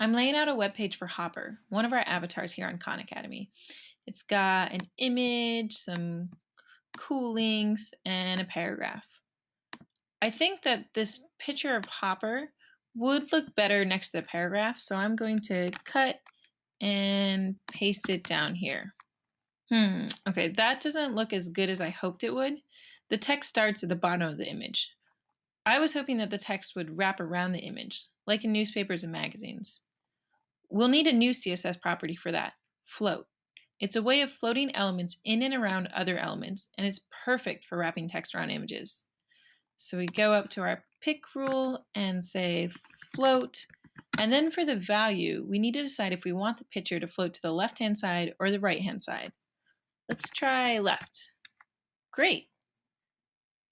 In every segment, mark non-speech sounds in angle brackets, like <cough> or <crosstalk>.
I'm laying out a web page for Hopper, one of our avatars here on Khan Academy. It's got an image, some cool links, and a paragraph. I think that this picture of Hopper would look better next to the paragraph, so I'm going to cut and paste it down here. Hmm, okay, that doesn't look as good as I hoped it would. The text starts at the bottom of the image. I was hoping that the text would wrap around the image, like in newspapers and magazines. We'll need a new CSS property for that, float. It's a way of floating elements in and around other elements, and it's perfect for wrapping text around images. So we go up to our pick rule and say float, and then for the value, we need to decide if we want the picture to float to the left-hand side or the right-hand side. Let's try left. Great.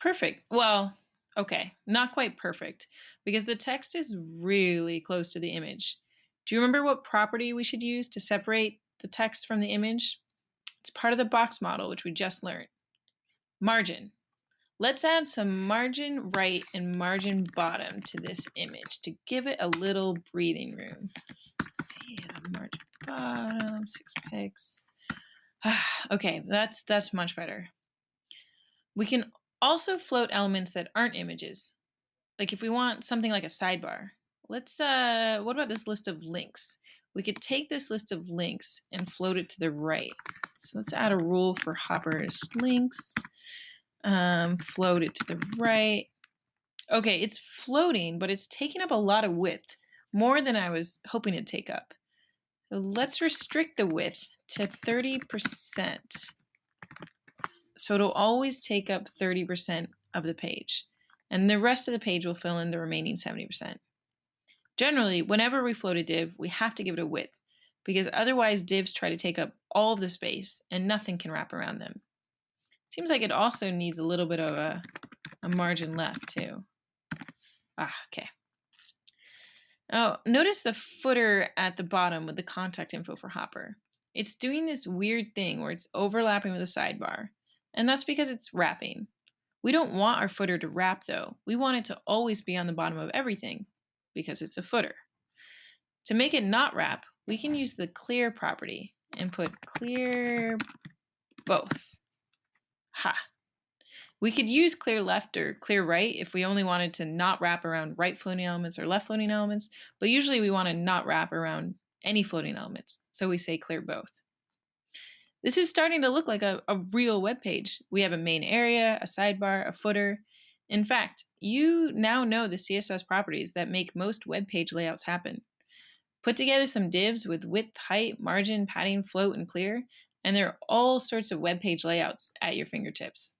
Perfect. Well, okay, not quite perfect, because the text is really close to the image. Do you remember what property we should use to separate the text from the image? It's part of the box model, which we just learned. Margin. Let's add some margin right and margin bottom to this image to give it a little breathing room. Let's see, margin bottom, six pixels. <sighs> okay, that's that's much better. We can also float elements that aren't images. Like if we want something like a sidebar, Let's, uh, what about this list of links? We could take this list of links and float it to the right. So let's add a rule for Hopper's links. Um, float it to the right. Okay, it's floating, but it's taking up a lot of width, more than I was hoping to take up. So let's restrict the width to 30%. So it'll always take up 30% of the page. And the rest of the page will fill in the remaining 70%. Generally, whenever we float a div, we have to give it a width, because otherwise divs try to take up all of the space and nothing can wrap around them. Seems like it also needs a little bit of a, a margin left too. Ah, okay. Oh, notice the footer at the bottom with the contact info for Hopper. It's doing this weird thing where it's overlapping with the sidebar, and that's because it's wrapping. We don't want our footer to wrap though. We want it to always be on the bottom of everything because it's a footer. To make it not wrap, we can use the clear property and put clear both. Ha! We could use clear left or clear right if we only wanted to not wrap around right floating elements or left floating elements, but usually we want to not wrap around any floating elements, so we say clear both. This is starting to look like a, a real web page. We have a main area, a sidebar, a footer, in fact, you now know the CSS properties that make most web page layouts happen. Put together some divs with width, height, margin, padding, float, and clear, and there are all sorts of web page layouts at your fingertips.